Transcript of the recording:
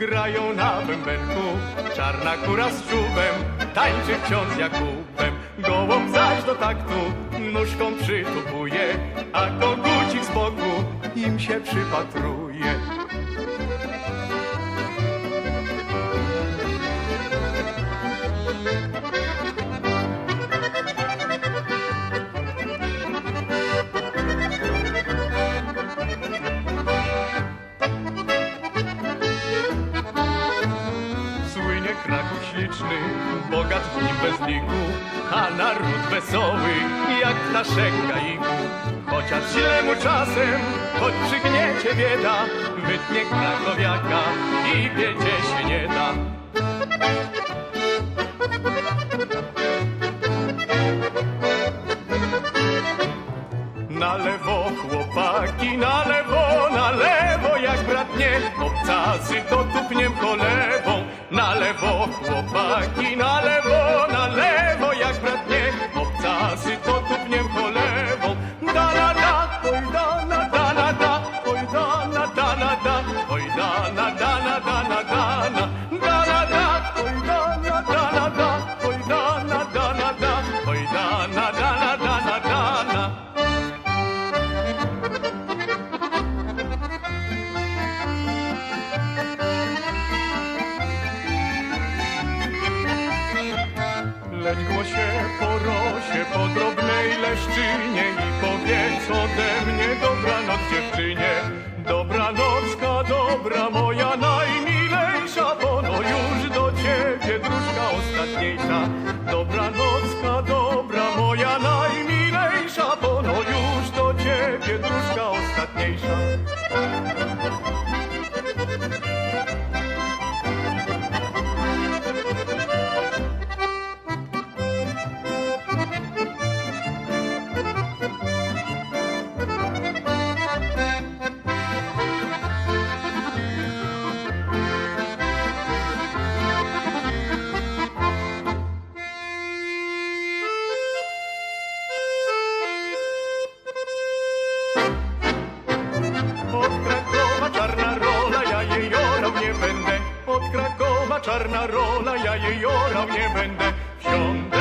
grają na bębenku. Czarna kura z czubem tańczy wciąż Jakubem. Gołąb zaś do taktu nóżką przytupuje, a kogucik z boku im się przypatruje. Bogat w nim bez liku, a naród wesoły jak ptaszek gaiku. Chociaż źle mu czasem, choć przygniecie bieda, wytnie krakowiaka i wiedzie się nie da. Na lewo chłopaki, na lewo, na lewo jak bratnie Obcasy to tupniem kolewą Na lewo chłopaki, na po rosie, po drobnej leszczynie i powiedz ode mnie dobranoc dziewczynie. Dobranocka, dobra moja najmilejsza, pono już do ciebie dróżka ostatniejsza. Dobranocka, dobra moja najmilejsza, pono już do ciebie dróżka ostatniejsza. czarna rola, ja jej orał nie będę wsiądę.